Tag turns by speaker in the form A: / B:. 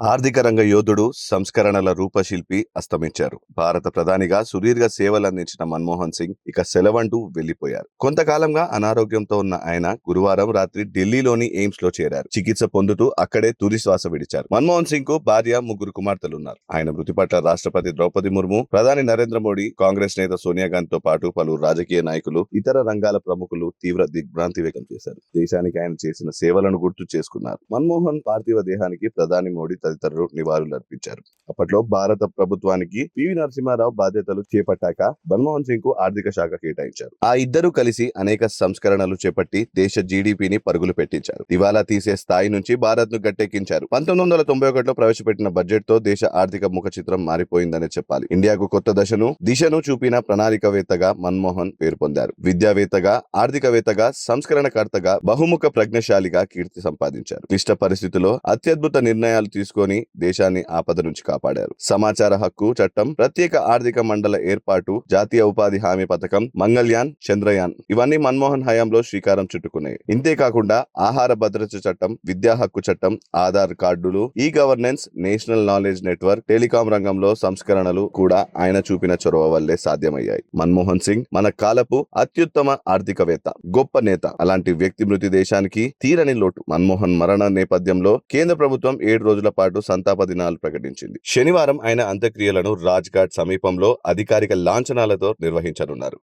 A: ఆర్థిక రంగ యోధుడు సంస్కరణల రూపశిల్పి అస్తమించారు. భారత ప్రధానిగా సుదీర్ఘ సేవలందించిన మన్మోహన్ సింగ్ ఇక సెలవంటూ వెళ్ళిపోయారు కొంతకాలంగా అనారోగ్యంతో ఉన్న ఆయన గురువారం రాత్రి ఢిల్లీలోని ఎయిమ్స్లో చేరారు. చికిత్స పొందుతూ అక్కడే తుది శ్వాస విడిచారు. మన్మోహన్ సింగ్కు భార్య ముగ్గురు కుమార్తెలున్నారు. ఆయన మృతి పట్ల రాష్ట్రపతి ద్రౌపది ముర్ము ప్రధాని నరేంద్ర మోడీ కాంగ్రెస్ నేత సోనియా గాంధీ తో పాటు పలువురు రాజకీయ నాయకులు ఇతర రంగాల ప్రముఖులు తీవ్ర దిగ్భ్రాంతి వ్యక్తం చేశారు. దేశానికి ఆయన చేసిన సేవలను గుర్తు చేసుకున్నారు. మన్మోహన్ పార్థివ దేహానికి ప్రధాని మోడీ తదితరులు నివాళులు అర్పించారు. అప్పట్లో భారత ప్రభుత్వానికి పివి నరసింహారావు బాధ్యతలు చేపట్టాక మన్మోహన్ సింగ్కు ఆర్థిక శాఖ కేటాయించారు. ఆ ఇద్దరు కలిసి అనేక సంస్కరణలు చేపట్టి దేశ జీడిపిని పరుగులు పెట్టించారు. దివాలా తీసే స్థాయి నుంచి భారత్ను గట్టెక్కించారు. పంతొమ్మిది వందల తొంభై ఒకటిలో ప్రవేశపెట్టిన బడ్జెట్తో దేశ ఆర్థిక ముఖ చిత్రం మారిపోయిందనే చెప్పాలి. ఇండియాకు కొత్త దశను దిశను చూపిన ప్రణాళికవేత్తగా మన్మోహన్ పేరు పొందారు విద్యావేత్తగా ఆర్థికవేత్తగా సంస్కరణకర్తగా బహుముఖ ప్రజ్ఞశాలిగా కీర్తి సంపాదించారు. క్లిష్ట పరిస్థితుల్లో అత్యద్భుత నిర్ణయాలు తీసుకు తీసుకొని దేశాన్ని ఆపద నుంచి కాపాడారు. సమాచార హక్కు చట్టం ప్రత్యేక ఆర్థిక మండల ఏర్పాటు జాతీయ ఉపాధి హామీ పథకం మంగళ్యాన్ చంద్రయాన్ ఇవన్నీ మన్మోహన్ హయాంలో శ్రీకారం చుట్టుకున్నాయి. ఇంతేకాకుండా ఆహార భద్రత చట్టం విద్యా హక్కు చట్టం ఆధార్ కార్డులు e governance national knowledge network telecom రంగంలో సంస్కరణలు కూడా ఆయన చూపిన చొరవ వల్లే సాధ్యమయ్యాయి. మన్మోహన్ సింగ్ మన కాలపు అత్యుత్తమ ఆర్థికవేత్త గొప్ప నేత. అలాంటి వ్యక్తి మృతి దేశానికి తీరని లోటు. మన్మోహన్ మరణ నేపథ్యంలో కేంద్ర ప్రభుత్వం ఏడు రోజుల పాటు సంతాప దినాలు ప్రకటించింది. శనివారం ఆయన అంత్యక్రియలను రాజ్ఘాట్ సమీపంలో అధికారిక లాంఛనాలతో నిర్వహించనున్నారు.